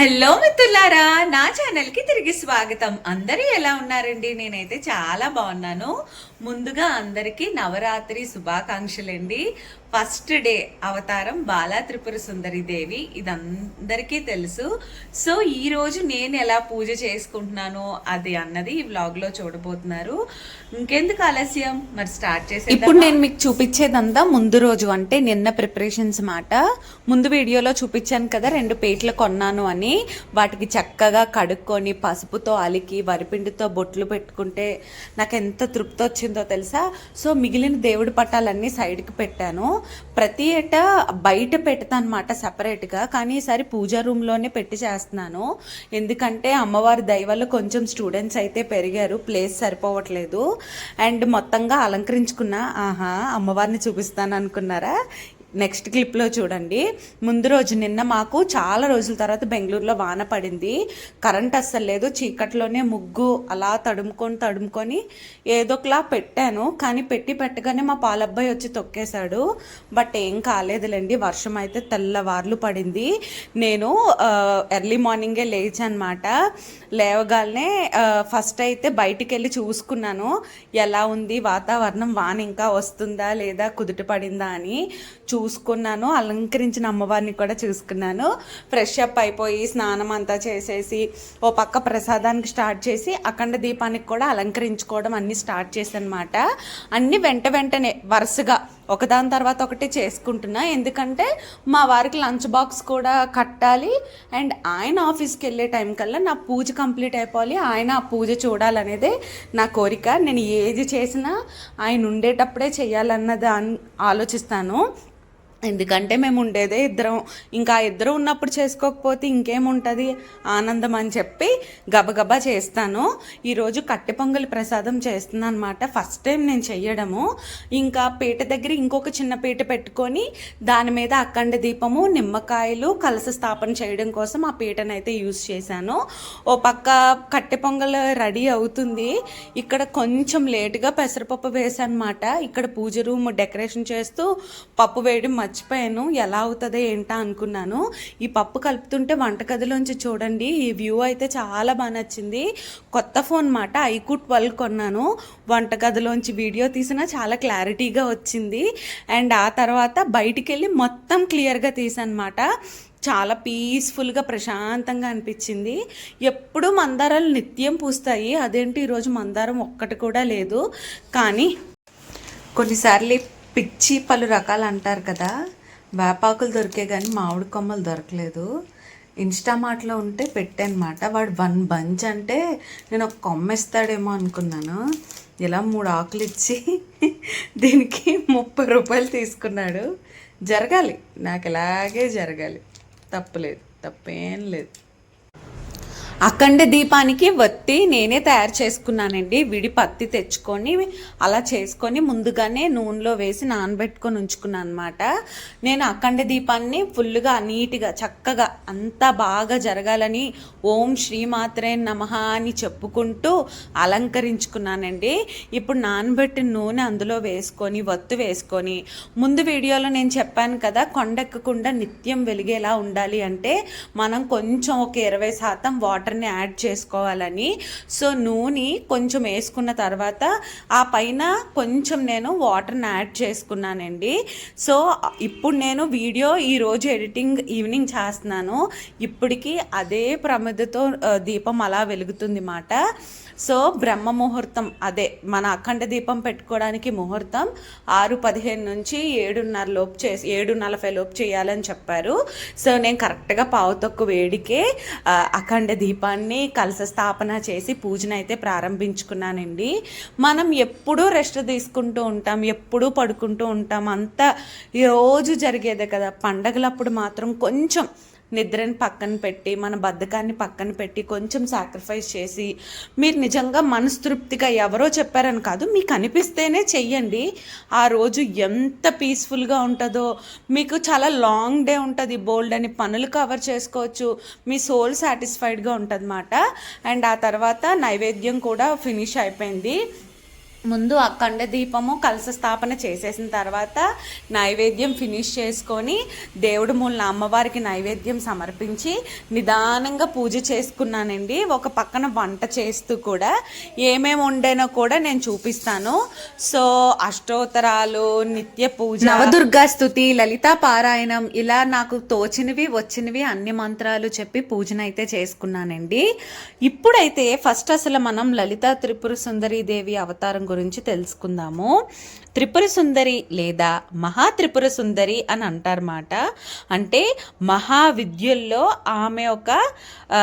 Hello మిత్రులారా నా ఛానల్కి తిరిగి స్వాగతం. అందరూ ఎలా ఉన్నారండి? నేనైతే చాలా బాగున్నాను. ముందుగా అందరికీ నవరాత్రి శుభాకాంక్షలండి. ఫస్ట్ డే అవతారం బాలా త్రిపుర సుందరి దేవి. ఇది అందరికీ తెలుసు. సో ఈ రోజు నేను ఎలా పూజ చేసుకుంటున్నానో అది అన్నది ఈ వ్లాగ్లో చూడబోతున్నారు. ఇంకెందుకు ఆలస్యం? మరి స్టార్ట్ చేసి ఇప్పుడు నేను మీకు చూపించేదంతా ముందు రోజు అంటే నిన్న ప్రిపరేషన్స్ మాట. ముందు వీడియోలో చూపించాను కదా రెండు పేట్లు కొన్నాను అని. వాటికి చక్కగా కడుక్కొని పసుపుతో అలికి వరిపిండితో బొట్లు పెట్టుకుంటే నాకు ఎంత తృప్తి వచ్చిందో తెలుసా? సో మిగిలిన దేవుడి పట్టాలన్నీ సైడ్కి పెట్టాను. ప్రతి ఏటా బయట పెడతాను అనమాట సపరేట్గా. కానీ ఈసారి పూజా రూమ్లోనే పెట్టి చేస్తున్నాను. ఎందుకంటే అమ్మవారి దయవల్ల కొంచెం స్టూడెంట్స్ అయితే పెరిగారు. ప్లేస్ సరిపోవట్లేదు. అండ్ మొత్తంగా అలంకరించుకున్న ఆహా అమ్మవారిని చూపిస్తాను అనుకున్నారా నెక్స్ట్ క్లిప్లో చూడండి. ముందు రోజు నిన్న మాకు చాలా రోజుల తర్వాత బెంగళూరులో వాన పడింది. కరెంట్ అస్సలు లేదు. చీకట్లోనే ముగ్గు అలా తడుముకొని తడుముకొని ఏదో ఒకలా పెట్టాను. కానీ పెట్టి పెట్టగానే మా పాలబ్బాయి వచ్చి తొక్కేశాడు. బట్ ఏం కాలేదులేండి. వర్షం అయితే తెల్లవార్లు పడింది. నేను ఎర్లీ మార్నింగే లేచానమాట. లేవగానే ఫస్ట్ అయితే బయటికి వెళ్ళి చూసుకున్నాను. ఎలా ఉంది? వాతావరణం వాన ఇంకా వస్తుందా లేదా? కుదుట పడిందా అని చూ చూసుకున్నాను అలంకరించిన అమ్మవారిని కూడా చూసుకున్నాను. ఫ్రెష్ అప్ అయిపోయి స్నానం అంతా చేసేసి ఓ పక్క ప్రసాదానికి స్టార్ట్ చేసి అఖండ దీపానికి కూడా అలంకరించుకోవడం అన్నీ స్టార్ట్ చేశానమాట. అన్నీ వెంట వెంటనే వరుసగా ఒకదాని తర్వాత ఒకటి చేసుకుంటున్నా. ఎందుకంటే మా వారికి లంచ్ బాక్స్ కూడా కట్టాలి. అండ్ ఆయన ఆఫీస్కి వెళ్ళే టైం కల్లా నా పూజ కంప్లీట్ అయిపోవాలి. ఆయన ఆ పూజ చూడాలనేదే నా కోరిక. నేను ఏది చేసినా ఆయన ఉండేటప్పుడే చేయాలన్నది అన్- ఆలోచిస్తాను. ఎందుకంటే మేము ఉండేదే ఇద్దరం. ఇంకా ఇద్దరు ఉన్నప్పుడు చేసుకోకపోతే ఇంకేముంటుంది? ఆనందం అని చెప్పి గబగబా చేస్తాను. ఈరోజు కట్టె పొంగలి ప్రసాదం చేస్తున్నాను అనమాట ఫస్ట్ టైం నేను చెయ్యడము. ఇంకా పీట దగ్గర ఇంకొక చిన్న పీట పెట్టుకొని దాని మీద అఖండ దీపము నిమ్మకాయలు కలస స్థాపన చేయడం కోసం ఆ పీటను అయితే యూజ్ చేశాను. ఓ పక్క కట్టె పొంగల్ రెడీ అవుతుంది. ఇక్కడ కొంచెం లేటుగా పెసరపప్పు వేసానమాట ఇక్కడ పూజ రూమ్ డెకరేషన్ చేస్తూ పప్పు వేయడం మర్చిపోయాను. ఎలా అవుతుందో ఏంటా అనుకున్నాను. ఈ పప్పు కలుపుతుంటే వంటగదిలోంచి చూడండి ఈ వ్యూ అయితే చాలా బాగా నచ్చింది. కొత్త ఫోన్ మాట ఐకు ట్వెల్వ్ కొన్నాను. వంటగదిలోంచి వీడియో తీసినా చాలా క్లారిటీగా వచ్చింది. అండ్ ఆ తర్వాత బయటికి వెళ్ళి మొత్తం క్లియర్గా తీసానమాట చాలా పీస్ఫుల్గా ప్రశాంతంగా అనిపించింది. ఎప్పుడూ మందారాలు నిత్యం పూస్తాయి. అదేంటి? ఈరోజు మందారం ఒక్కటి కూడా లేదు. కానీ కొన్నిసార్లు పిచ్చి పలు రకాలు అంటారు కదా. వేపాకులు దొరికే కానీ మామిడి కొమ్మలు దొరకలేదు. ఇన్స్టామార్ట్లో ఉంటే పెట్టానమాట. వాడు వన్ బంచ్ అంటే నేను ఒక కొమ్మ ఇస్తాడేమో అనుకున్నాను. ఇలా మూడు ఆకులు ఇచ్చి దీనికి ముప్పై రూపాయలు తీసుకున్నాడు. జరగాలి. నాకు ఇలాగే జరగాలి. తప్పులేదు తప్పేం లేదు. అఖండ దీపానికి వత్తి నేనే తయారు చేసుకున్నానండి. విడి పత్తి తెచ్చుకొని అలా చేసుకొని ముందుగానే నూనెలో వేసి నానబెట్టుకొని ఉంచుకున్నాను అనమాట నేను అఖండ దీపాన్ని ఫుల్గా నీట్గా చక్కగా అంతా బాగా జరగాలని ఓం శ్రీమాత్రే నమః అని చెప్పుకుంటూ అలంకరించుకున్నానండి. ఇప్పుడు నానబెట్టిన నూనె అందులో వేసుకొని వత్తు వేసుకొని ముందు వీడియోలో నేను చెప్పాను కదా కొండెక్కకుండా నిత్యం వెలిగేలా ఉండాలి అంటే మనం కొంచెం ఒక ఇరవై శాతం వాటర్ వాటర్ని యాడ్ చేసుకోవాలని. సో నూనె కొంచెం వేసుకున్న తర్వాత ఆ పైన కొంచెం నేను వాటర్ని యాడ్ చేసుకున్నానండి. సో ఇప్పుడు నేను వీడియో ఈరోజు ఎడిటింగ్ ఈవినింగ్ చేస్తున్నాను. ఇప్పటికీ అదే ప్రమిదతో దీపం అలా వెలుగుతుంది మాట. సో బ్రహ్మ ముహూర్తం అదే మన అఖండ దీపం పెట్టుకోవడానికి ముహూర్తం ఆరు పదిహేను నుంచి ఏడున్నర లోపు చేసి ఏడు నలభై లోపు చేయాలని చెప్పారు. సో నేను కరెక్ట్గా పావు తక్కువ వేడికే అఖండ దీపం దీపాన్ని కలశ స్థాపన చేసి పూజను అయితే ప్రారంభించుకున్నానండి. మనం ఎప్పుడూ రెస్ట్ తీసుకుంటూ ఉంటాం ఎప్పుడూ పడుకుంటూ ఉంటాం. అంతా రోజు జరిగేదే కదా పండగలప్పుడు మాత్రం కొంచెం నిద్రని పక్కన పెట్టి మన బద్ధకాన్ని పక్కన పెట్టి కొంచెం సాక్రిఫైస్ చేసి మీరు నిజంగా మనస్తృప్తిగా ఎవరో చెప్పారని కాదు మీకు అనిపిస్తేనే చెయ్యండి. ఆ రోజు ఎంత పీస్ఫుల్గా ఉంటుందో మీకు చాలా లాంగ్ డే ఉంటుంది బోల్డ్ అని పనులు కవర్ చేసుకోవచ్చు మీ సోల్ సాటిస్ఫైడ్గా ఉంటుంది అండ్ ఆ తర్వాత నైవేద్యం కూడా ఫినిష్ అయిపోయింది. ముందు అఖండ దీపము కలశ స్థాపన చేసేసిన తర్వాత నైవేద్యం ఫినిష్ చేసుకొని దేవుడు మూలన అమ్మవారికి నైవేద్యం సమర్పించి నిదానంగా పూజ చేసుకున్నానండి. ఒక పక్కన వంట చేస్తూ కూడా ఏమేమి వండానో కూడా నేను చూపిస్తాను. సో అష్టోత్తరాలు నిత్య పూజ నవదుర్గా స్థుతి లలితా పారాయణం ఇలా నాకు తోచినవి వచ్చినవి అన్ని మంత్రాలు చెప్పి పూజనైతే చేసుకున్నానండి. ఇప్పుడైతే ఫస్ట్ అసలు మనం లలితా త్రిపుర సుందరి దేవి అవతారం గురించి తెలుసుకుందాము. త్రిపుర సుందరి లేదా మహా త్రిపుర సుందరి అని అంటారన్నమాట. అంటే మహావిద్యుల్లో ఆమె ఒక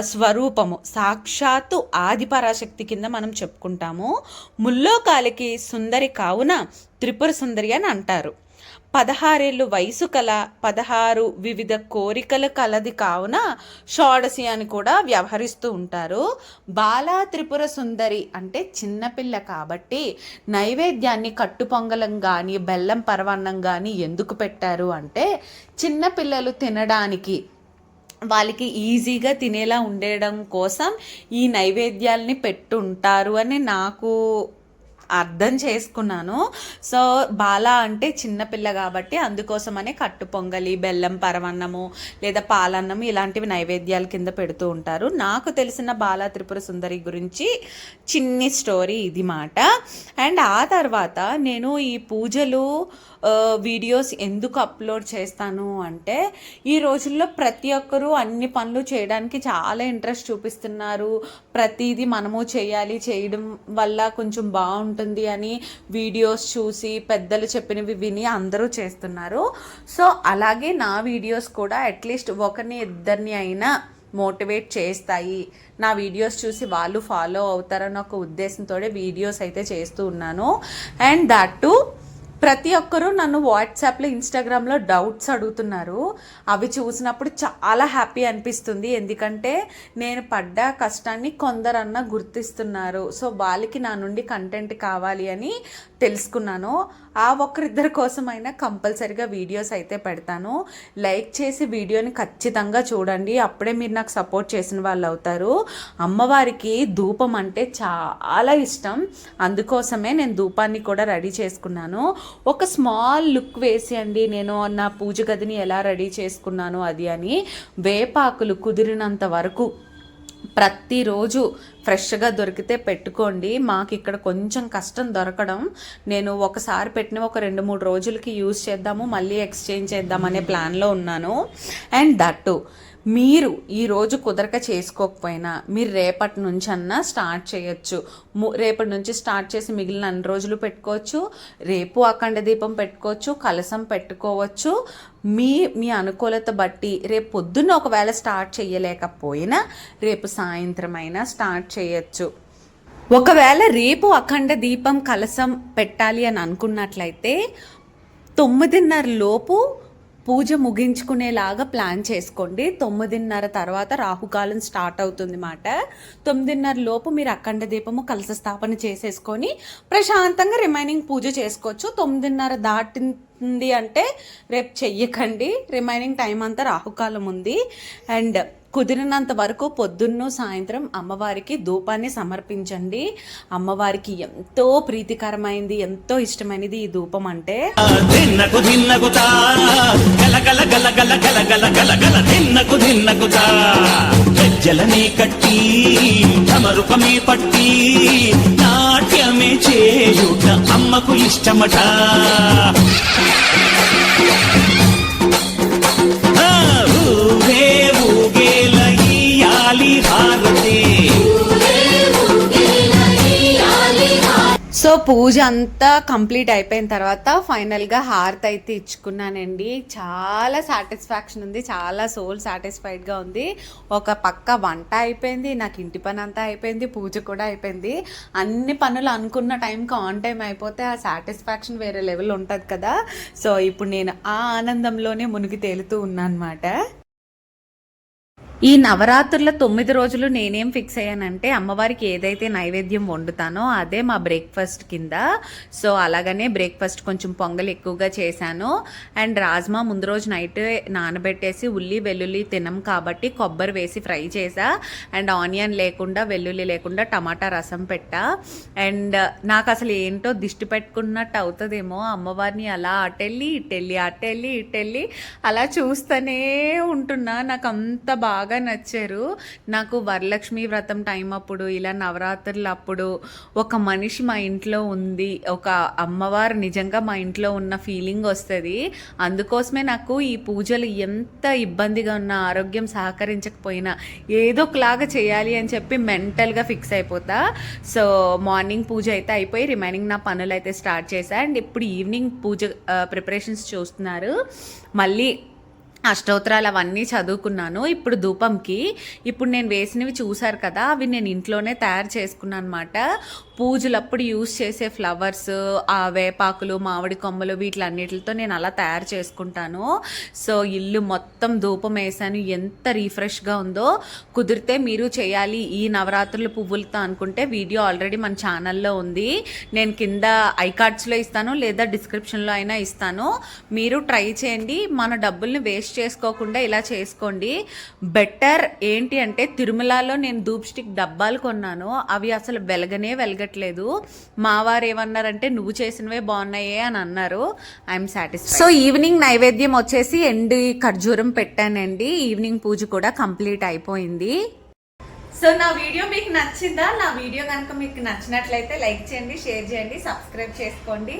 స్వరూపము. సాక్షాత్తు ఆది పరాశక్తి కింద మనం చెప్పుకుంటాము. ముల్లోకాలకి సుందరి కావున త్రిపుర సుందరి అని అంటారు. పదహారేళ్ళు వయసు కల పదహారు వివిధ కోరికలు కలది కావున షోడసి అని కూడా వ్యవహరిస్తూ ఉంటారు. బాలా త్రిపుర సుందరి అంటే చిన్నపిల్ల కాబట్టి నైవేద్యాన్ని కట్టు పొంగలం కానీ బెల్లం పరవన్నం కానీ ఎందుకు పెట్టారు అంటే చిన్నపిల్లలు తినడానికి వాళ్ళకి ఈజీగా తినేలా ఉండడం కోసం ఈ నైవేద్యాల్ని పెట్టుంటారు అని నాకు అర్థం చేసుకున్నాను. సో బాల అంటే చిన్నపిల్ల కాబట్టి అందుకోసమనే కట్టు పొంగలి బెల్లం పరమన్నము లేదా పాలన్నం ఇలాంటివి నైవేద్యాల కింద పెడుతూ ఉంటారు. నాకు తెలిసిన బాల త్రిపుర సుందరి గురించి చిన్ని స్టోరీ ఇది మాట. అండ్ ఆ తర్వాత నేను ఈ పూజలు వీడియోస్ ఎందుకు అప్లోడ్ చేస్తాను అంటే ఈ రోజుల్లో ప్రతి ఒక్కరూ అన్ని పనులు చేయడానికి చాలా ఇంట్రెస్ట్ చూపిస్తున్నారు. ప్రతిదీ మనము చేయాలి చేయడం వల్ల కొంచెం బాగుంటుంది అని వీడియోస్ చూసి పెద్దలు చెప్పినవి విని అందరూ చేస్తున్నారు. సో అలాగే నా వీడియోస్ కూడా అట్లీస్ట్ ఒకరిని ఇద్దరిని అయినా మోటివేట్ చేస్తాయి. నా వీడియోస్ చూసి వాళ్ళు ఫాలో అవుతారని ఒక ఉద్దేశంతో వీడియోస్ అయితే చేస్తూ ఉన్నాను. అండ్ దట్ టు ప్రతి ఒక్కరూ నన్ను వాట్సాప్లో ఇన్స్టాగ్రామ్లో డౌట్స్ అడుగుతున్నారు. అవి చూసినప్పుడు చాలా హ్యాపీ అనిపిస్తుంది. ఎందుకంటే నేను పడ్డ కష్టాన్ని కొందరన్నా గుర్తిస్తున్నారు. సో వాళ్ళకి నా నుండి కంటెంట్ కావాలి అని తెలుసుకున్నాను. ఆ ఒక్కరిద్దరి కోసమైనా కంపల్సరిగా వీడియోస్ అయితే పెడతాను. లైక్ చేసి వీడియోని ఖచ్చితంగా చూడండి. అప్పుడే మీరు నాకు సపోర్ట్ చేసిన వాళ్ళు అవుతారు. అమ్మవారికి ధూపం అంటే చాలా ఇష్టం. అందుకోసమే నేను ధూపాన్ని కూడా రెడీ చేసుకున్నాను. ఒక స్మాల్ లుక్ వేసి అండి నేను నా పూజ గదిని ఎలా రెడీ చేసుకున్నాను అది అని. వేపాకులు కుదిరినంత వరకు ప్రతిరోజు ఫ్రెష్గా దొరికితే పెట్టుకోండి. మాకు ఇక్కడ కొంచెం కష్టం దొరకడం. నేను ఒకసారి పెట్టిన ఒక రెండు మూడు రోజులకి యూజ్ చేద్దాము మళ్ళీ ఎక్స్చేంజ్ చేద్దాం అనే ప్లాన్లో ఉన్నాను. And that. మీరు ఈరోజు కుదరక చేసుకోకపోయినా మీరు రేపటి నుంచి అన్నా స్టార్ట్ చేయొచ్చు. రేపటి నుంచి స్టార్ట్ చేసి మిగిలిన అన్ని రోజులు పెట్టుకోవచ్చు. రేపు అఖండ దీపం పెట్టుకోవచ్చు కలసం పెట్టుకోవచ్చు. మీ మీ అనుకూలత బట్టి రేపు పొద్దున్న ఒకవేళ స్టార్ట్ చేయలేకపోయినా రేపు సాయంత్రం అయినా స్టార్ట్ చేయొచ్చు. ఒకవేళ రేపు అఖండ దీపం కలసం పెట్టాలి అని అనుకున్నట్లయితే తొమ్మిదిన్నర లోపు పూజ ముగించుకునేలాగా ప్లాన్ చేసుకోండి. తొమ్మిదిన్నర తర్వాత రాహుకాలం స్టార్ట్ అవుతుంది మాట. తొమ్మిదిన్నర లోపు మీరు అఖండ దీపము కలస స్థాపన చేసేసుకొని ప్రశాంతంగా రిమైనింగ్ పూజ చేసుకోవచ్చు. తొమ్మిదిన్నర అవుతుంది అంటే రేపు చెయ్యకండి. రిమైనింగ్ టైం అంతా రాహుకాలం ఉంది. అండ్ కుదిరినంత వరకు పొద్దున్ను సాయంత్రం అమ్మవారికి ధూపాన్ని సమర్పించండి. అమ్మవారికి ఎంతో ప్రీతికరమైంది ఎంతో ఇష్టమైనది ఈ ధూపం అంటే. జలనే కట్టి తమరుపమే పట్టి నాట్యమే అమ్మకు ఇష్టమట. పూజ అంతా కంప్లీట్ అయిపోయిన తర్వాత ఫైనల్గా హారతి అయితే ఇచ్చుకున్నానండి. చాలా సాటిస్ఫాక్షన్ ఉంది చాలా సోల్ సాటిస్ఫైడ్గా ఉంది. ఒక పక్క వంట అయిపోయింది నాకు ఇంటి పని అంతా అయిపోయింది పూజ కూడా అయిపోయింది. అన్ని పనులు అనుకున్న టైంకి ఆన్ టైం అయిపోతే ఆ సాటిస్ఫాక్షన్ వేరే లెవెల్ ఉంటుంది కదా. సో ఇప్పుడు నేను ఆ ఆనందంలోనే మునిగి తేలుతూ ఉన్నాను అనమాట ఈ నవరాత్రుల తొమ్మిది రోజులు నేనేం ఫిక్స్ అయ్యానంటే అమ్మవారికి ఏదైతే నైవేద్యం వండుతానో అదే మా బ్రేక్ఫాస్ట్ కింద. సో అలాగనే బ్రేక్ఫాస్ట్ కొంచెం పొంగల్ ఎక్కువగా చేశాను. అండ్ రాజ్మా ముందు రోజు నైట్ నానబెట్టేసి ఉల్లి వెల్లుల్లి తినం కాబట్టి కొబ్బరి వేసి ఫ్రై చేసా అండ్ ఆనియన్ లేకుండా వెల్లుల్లి లేకుండా టమాటా రసం పెట్టా. అండ్ నాకు అసలు ఏంటో దిష్టి పెట్టుకున్నట్టు అవుతుందేమో అమ్మవారిని అలా అటెళ్ళి ఇటెళ్ళి అటెళ్ళి ఇటెళ్ళి అలా చూస్తూనే ఉంటున్నా. నాకు అంత బాగా నచ్చారు. నాకు వరలక్ష్మి వ్రతం టైం అప్పుడు ఇలా నవరాత్రులు అప్పుడు ఒక మనిషి మా ఇంట్లో ఉంది. ఒక అమ్మవారు నిజంగా మా ఇంట్లో ఉన్న ఫీలింగ్ వస్తుంది. అందుకోసమే నాకు ఈ పూజలు ఎంత ఇబ్బందిగా ఉన్న ఆరోగ్యం సహకరించకపోయినా ఏదో ఒకలాగా చేయాలి అని చెప్పి మెంటల్గా ఫిక్స్ అయిపోతా. సో మార్నింగ్ పూజ అయితే అయిపోయి రిమైనింగ్ నా పనులు అయితే స్టార్ట్ చేశా అండ్ ఇప్పుడు ఈవినింగ్ పూజ ప్రిపరేషన్స్ చూస్తున్నారు. మళ్ళీ అష్టోత్తరాలు అవన్నీ చదువుకున్నాను. ఇప్పుడు ధూపంకి. ఇప్పుడు నేను వేసినవి చూశారు కదా అవి నేను ఇంట్లోనే తయారు చేసుకున్నాను అనమాట పూజలప్పుడు యూస్ చేసే ఫ్లవర్స్ ఆ వేపాకులు మామిడి కొమ్మలు వీటిలన్నిటితో నేను అలా తయారు చేసుకుంటాను. సో ఇల్లు మొత్తం ధూపం వేసాను. ఎంత రీఫ్రెష్గా ఉందో. కుదిరితే మీరు చేయాలి. ఈ నవరాత్రుల పువ్వులతో అనుకుంటే వీడియో ఆల్రెడీ మన ఛానల్లో ఉంది. నేను కింద ఐ కార్డ్స్లో ఇస్తాను లేదా డిస్క్రిప్షన్లో అయినా ఇస్తాను. మీరు ట్రై చేయండి. మన డబ్బుల్ని వేస్ట్ చేసుకోకుండా ఇలా చేసుకోండి. బెటర్ ఏంటి అంటే తిరుమలలో నేను ధూప్ స్టిక్ డబ్బాలు కొన్నాను. అవి అసలు వెలగనే వెలగట్లేదు. మా వారు ఏమన్నారంటే నువ్వు చేసినవే బాగున్నాయే అని అన్నారు. ఐఎమ్ సాటిస్ఫై సో ఈవినింగ్ నైవేద్యం వచ్చేసి ఎండి ఖర్జూరం పెట్టానండి. ఈవినింగ్ పూజ కూడా కంప్లీట్ అయిపోయింది. సో నా వీడియో మీకు నచ్చిందా? నా వీడియో కనుక మీకు నచ్చినట్లయితే లైక్ చేయండి షేర్ చేయండి సబ్స్క్రైబ్ చేసుకోండి.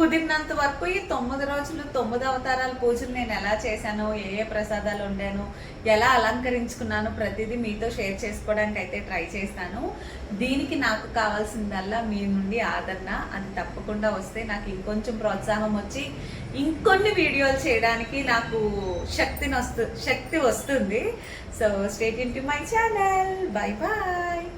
కుదిరినంత వరకు ఈ తొమ్మిది రోజులు తొమ్మిది అవతారాల పూజలు నేను ఎలా చేశాను ఏ ఏ ప్రసాదాలు వండాను ఎలా అలంకరించుకున్నాను ప్రతిదీ మీతో షేర్ చేసుకోవడానికి అయితే ట్రై చేస్తాను. దీనికి నాకు కావాల్సిందల్లా మీ నుండి ఆదరణ. అది తప్పకుండా వస్తే నాకు ఇంకొంచెం ప్రోత్సాహం వచ్చి ఇంకొన్ని వీడియోలు చేయడానికి నాకు శక్తిని వస్తు శక్తి వస్తుంది. So stay in to my channel bye bye